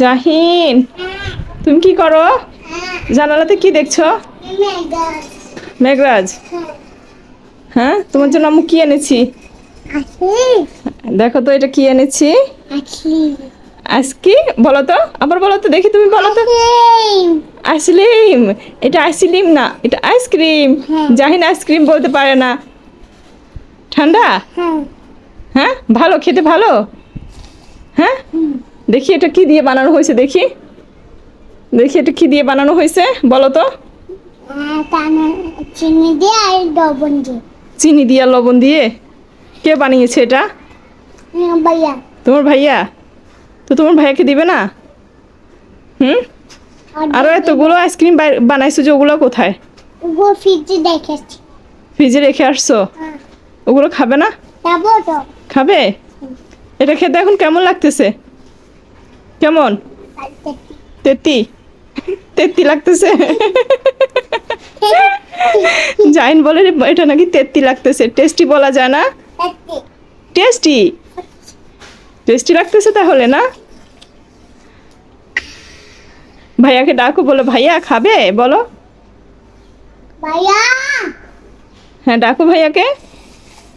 জাহিন তুমি কি করো? জানালাতে কি দেখছ? মেঘরাজ। হ্যাঁ তোমার জন্য আমি কি এনেছি? দেখো তো এটা কি এনেছি? আজকি বলো তো আবার বলো তো দেখি তুমি বলো তো। আইসক্রিম এটা আইসক্রিম না এটা আইসক্রিম। হ্যাঁ। জাহিন আইসক্রিম বলতে পারে না। ঠান্ডা? হ্যাঁ। ভালো খেতে ভালো? হ্যাঁ? দেখি এটা কি দিয়ে বানানো হয়েছে দেখি। দেখি এটা কি দিয়ে বানানো হয়েছে বলো তো। চিনি দিয়ে আর লবণ দিয়ে। চিনি দিয়ে লবণ দিয়ে? কে বানিয়েছে এটা? ভাইয়া। তোমার ভাইয়া? তো তোমার ভাইয়াকে দিবে না? হুম? আরও এতগুলো আইসক্রিম বানাইছো যে ওগুলো কোথায়? ও ফ্রিজে দেখেছি ফ্রিজে রেখে আসছো? হ্যাঁ। ওগুলো খাবে না? খাবে এটা খেতে এখন কেমন লাগতেছে? কেমন? তেত্তি তেত্তি লাগতেছে। জাইন বলে এটা নাকি তেত্তি লাগতেছে। টেস্টি বলা যায় না? টেস্টি? টেস্টি লাগতেছে তাহলে না? ভাইয়াকে ডাকো বলো ভাইয়া খাবে? বলো। ভাইয়া! হ্যাঁ ডাকো ভাইয়াকে।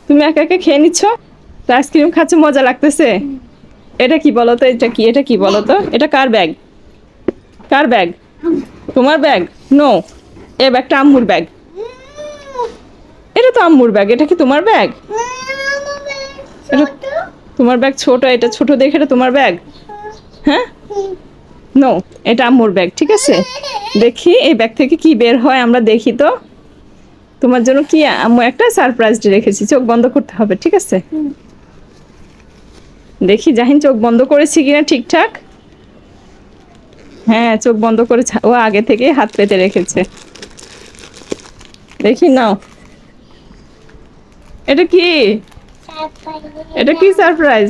তুমি একা একা খেয়ে নিচ্ছ। আইসক্রিম খাচ্ছ মজা লাগতেছে। এটা কি বলো তো? এটা কি এটা কি বলো তো? এটা কার ব্যাগ কার ব্যাগ তোমার ব্যাগ নো এ ব্যাগটা আম্মুর ব্যাগ এটা তো আম্মুর ব্যাগ এটা কি তোমার ব্যাগ এটা তোমার ব্যাগ ছোট, এটা ছোট দেখে এটা তোমার ব্যাগ হ্যাঁ? নো এটা আম্মুর ব্যাগ ঠিক আছে? দেখি এই ব্যাগ থেকে কি বের হয়, আমরা দেখি তো। তোমার জন্য কি আম্মু একটা সারপ্রাইজ রেখেছি, চোখ বন্ধ করতে হবে, ঠিক আছে। দেখি জাহিন চোখ বন্ধ করেছি কিনা ঠিকঠাক? হ্যাঁ চোখ বন্ধ করে ও আগে থেকেই হাত পেতে রেখেছে। দেখি নাও। এটা কি? এটা কি সারপ্রাইজ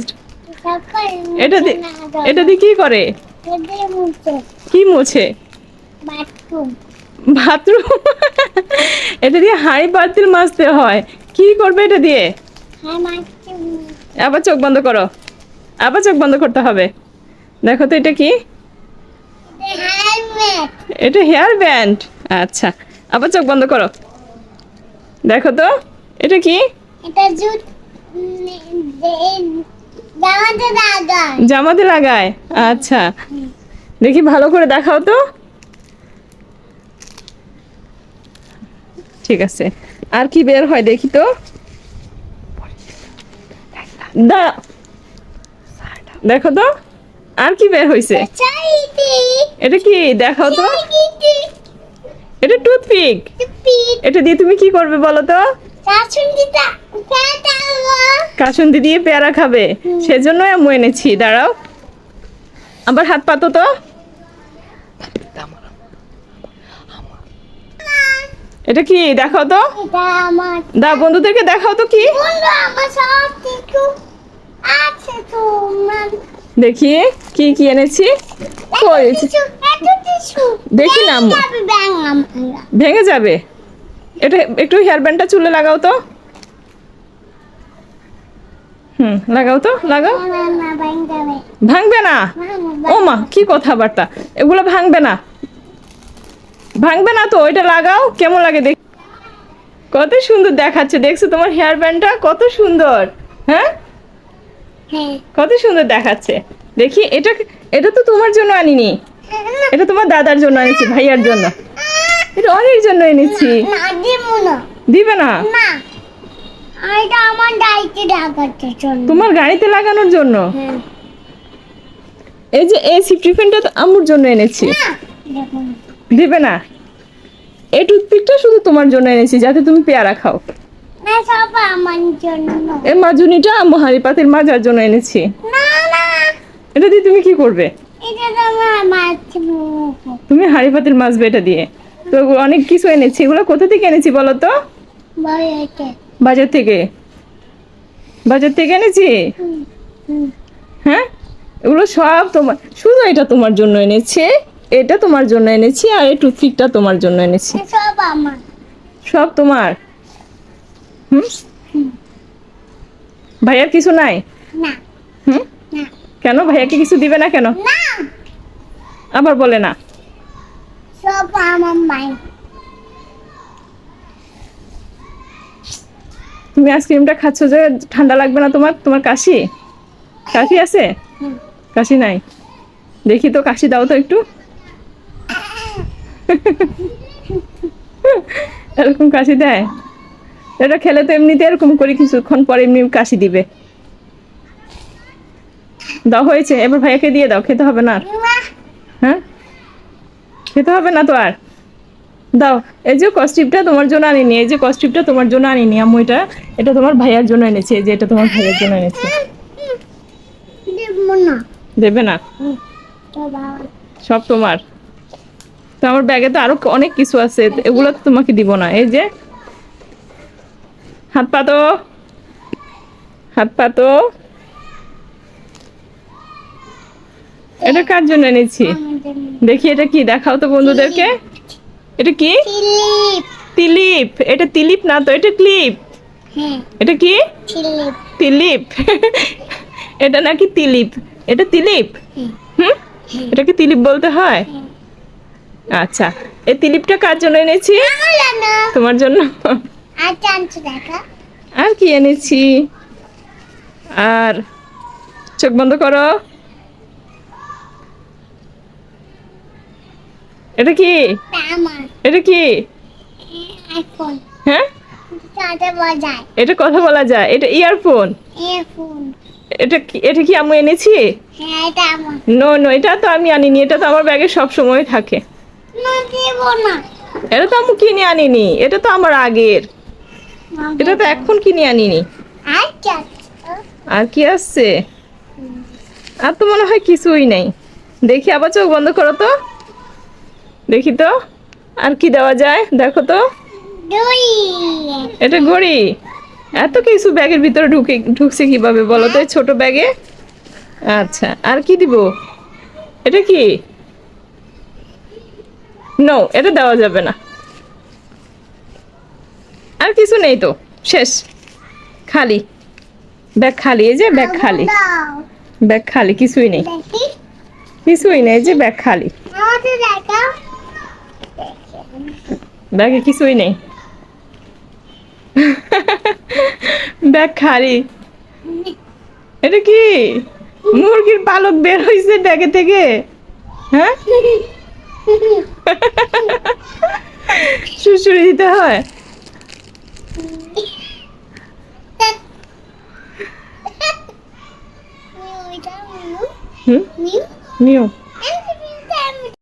এটা এটা দিয়ে কি করে? কি মুছে? বাথরুম এটা দিয়ে হাঁড়ি পাতিল মাজতে হয়। কি করবে এটা দিয়ে? আবার চোখ বন্ধ করো। আবার চোখ বন্ধ করতে হবে। দেখো তো এটা কি? এটা হেয়ার ব্যান্ড। আচ্ছা আবার চোখ বন্ধ করো। দেখো তো, এটা কি? জামাতে লাগায়। আচ্ছা দেখি ভালো করে দেখাও তো। ঠিক আছে, আর কি বের হয় দেখি তো। দাঁড়া দেখো তো আর কি বের হয়েছে এটা কি? দেখাও তো। এটা টুথপিক। এটা দিয়ে তুমি কি করবে বলো তো? কাসুন্দি দিয়ে পেয়ারা খাবে। সেজন্য আমি এনেছি। দাঁড়াও। আবার হাত পাতো তো। এটা কি? দেখাও তো। দা বন্ধুদেরকে দেখাও তো কি? দেখি, কি কি এনেছি? দেখি না ভেঙে যাবে। এটা একটু হেয়ার ব্যান্ডটা চুলে লাগাও তো। হুম, লাগাও তো, লাগাও। ভাঙবে না? ও মা, কি কথাবার্তা। এগুলো ভাঙবে না। ভাঙবে না তো, ওইটা লাগাও, কেমন লাগে দেখ কত সুন্দর দেখাচ্ছে, দেখছ তোমার হেয়ার ব্যান্ডটা? কত সুন্দর হ্যাঁ? কত সুন্দর দেখাচ্ছে। দেখি এটা এটা তো তোমার জন্য আনিনি। এটা তোমার দাদার জন্য এনেছি ভাইয়ার জন্য। এটা অনেক জন্য এনেছি। দিব না। আমার তোমার গাড়িতে লাগানোর জন্য? হ্যাঁ। এই যে এই সিফটি ফ্যানটা তো আম্মুর জন্য এনেছি। দিবে না। এই টুথপিকটা শুধু তোমার জন্য এনেছি যাতে তুমি পেয়ারা খাও। না সব আমার জন্য এই মাজুনিটা আম্মু হাঁড়ি পাতিল মাজার জন্য এনেছি। না না। এটা দিয়ে তুমি কি করবে? এটা তো আমার মাছ তুমি হাঁড়ি পাতিল মাজবে এটা দিয়ে। তো অনেক কিছু এনেছি। এগুলো কোথা থেকে এনেছি বলো তো? বাজার থেকে। বাজার থেকে এনেছি? হ্যাঁ? এগুলো সব তোমার শুধু এটা তোমার জন্য এনেছি। এটা তোমার জন্য এনেছি আর এই টুথপিকটা তোমার জন্য এনেছি। সব আমার। সব তোমার? হুম? ভাইয়ার কিছু নাই? হুম? কেন? ভাইয়াকে কিছু দিবে না কেন? আবার বলে না। তুমি আইসক্রিমটা খাচ্ছ যে ঠান্ডা লাগবে না তোমার? তোমার কাশি? কাশি আছে? কাশি নাই। দেখি তো কাশি দাও তো একটু। এরকম কাশি দেয়? এটা খেলে তো এমনিতে এরকম করে কিছুক্ষণ পরে এমনি কাশি দিবে। দাও হয়েছে। এবার ভাইয়াকে দিয়ে দাও খেতে হবে না আর। হ্যাঁ? খেতে হবে না তো আর। দাও এই যে কস্টিপটা তোমার জন্য আনিনি এই যে কস্টিপটা তোমার জন্য আনিনি আম্মু এটা এটা তোমার ভাইয়ার জন্য এনেছি এই যে এটা তোমার ভাইয়ার জন্য এনেছি। দেব না দেবে না? সব তোমার। তো আমার ব্যাগে তো আরও অনেক কিছু আছে এগুলো তো তোমাকে দিব না। এই যে হাত পাতো হাত পাতো এটা কার জন্য এনেছি? দেখি এটা কি? দেখাও তো বন্ধুদেরকে। এটা কি? তিলিপ এটা তিলিপ না তো এটা ক্লিপ। হ্যাঁ। এটা কি? তিলিপ এটা নাকি তিলিপ এটা তিলিপ হ্যাঁ। হুম? এটাকে তিলিপ বলতে হয়? আচ্ছা। এই তিলিপটা কার জন্য এনেছি? তোমার জন্য। আর দেখা। আর কি এনেছি? আর চোখ বন্ধ করো। এটা কি? এটা কি? হ্যাঁ? এটা কথা বলা যায়। এটা ইয়ারফোন এটা কি এটা কি আমি এনেছি? হ্যাঁ নো নো এটা তো আমি আনিনি। এটা তো আমার ব্যাগে সব সময় থাকে। না না। এটা তো আমি কিনে আনিনি। এটা তো আমার আগের। এটা তো এখন কিনে আনিনি। আর কি আসছে আর তো মনে হয় কিছুই নাই। দেখি আবার চোখ বন্ধ করো তো। দেখি তো আর কি দেওয়া যায়? দেখো তো। এটা ঘড়ি। এত কিছু ব্যাগের ভিতরে ঢুকে ঢুকছে কীভাবে বলো তো? এই ছোট ব্যাগে? আচ্ছা আর কি দিব? এটা কি? নো এটা দেওয়া যাবে না। কিছু নেই তো। শেষ। খালি। ব্যাগ খালি এই যে ব্যাগ খালি। ব্যাগ খালি কিছুই নেই। কিছুই নেই যে ব্যাগ খালি। ব্যাগে কিছুই নেই। ব্যাগ খালি। এটা কি? মুরগির পালক বের হয়েছে ব্যাগে থেকে? হ্যাঁ? শুশুরি দিতে হয়? ওইটা হুম নিউ নিও